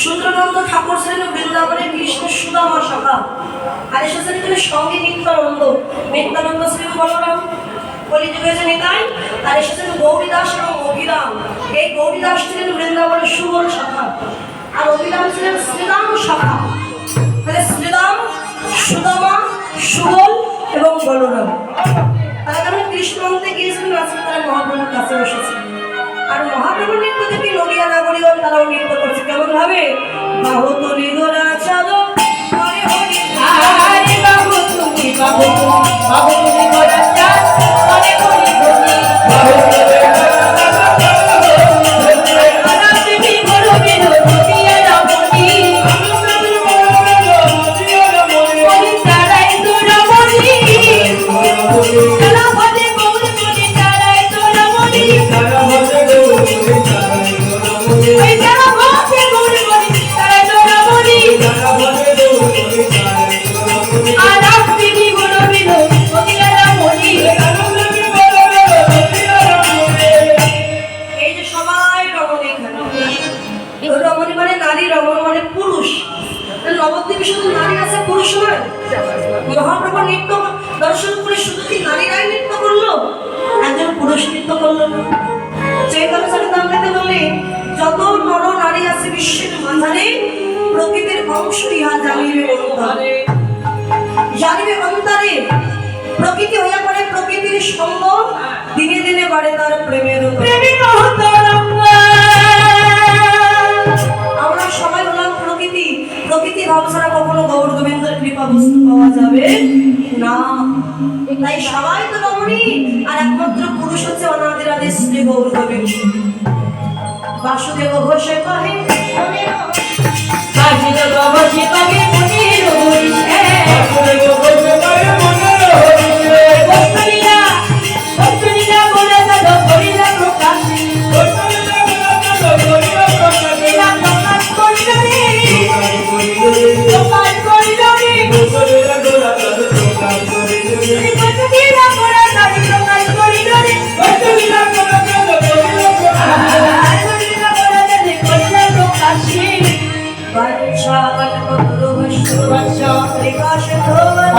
সুন্দরানন্দ ঠাকুর ছিলেন বৃন্দাবনের কৃষ্ণ সুদামা সভা আর এসেছেন এখানে সঙ্গে নিত্যানন্দ। নিত্যানন্দ ছিলেন বলরাম কলিযুগে যে নিতাই, আর এসেছেন গৌরীদাস এবং অভিরাম। এই গৌরীদাস ছিলেন বৃন্দাবনের সুবল শাখা আর অভিরাম ছিলেন শ্রীরাম শাখা তাহলে শ্রীরাম সুদামা, সুবল এবং বলরাম। তারা যখন কৃষ্ণ আনতে গিয়েছিলেন? আজকে তারা মহাপ্রভুর কাছে বসেছিলেন। আর মহাপ্রভুর নৃত্য দেখি নৃত্য করছে, কেমন ভাবে বাহু তুলি গোরা আরে বাবু তুমি তুমি বাবু তুমি গোরা চাঁদ মহাপ্রভু নৃত্য দর্শন করে শুধু কি নারীরাই নৃত্য করল? একজন পুরুষ নৃত্য করল না। চৈতন্য চরিতামৃতে বললে, যত নর নারী আছে, বিশ্বের মাঝারে প্রকৃতির অংশ ইহা জানিবে অন্তরে। জানিবে অন্তরে প্রকৃতি হইয়া পড়ে প্রকৃতির সঙ্গ দিনে দিনে বাড়ে তার প্রেমের প্রেমিক আমরা সবাই হলাম প্রকৃতি। প্রকৃতি ভাব ছাড়া কখনো গৌর গোবিন্দের কৃপা বস্তু পাওয়া যাবে না। তাই সবাই তো রমণী আর একমাত্র পুরুষ হচ্ছে অনাদির আদি শ্রী গৌর গোবিন্দ। বাসুদেব ঘোষে কহে কল্পতরুভ্যশ্চ বাঞ্ছা কৃপা সিন্ধু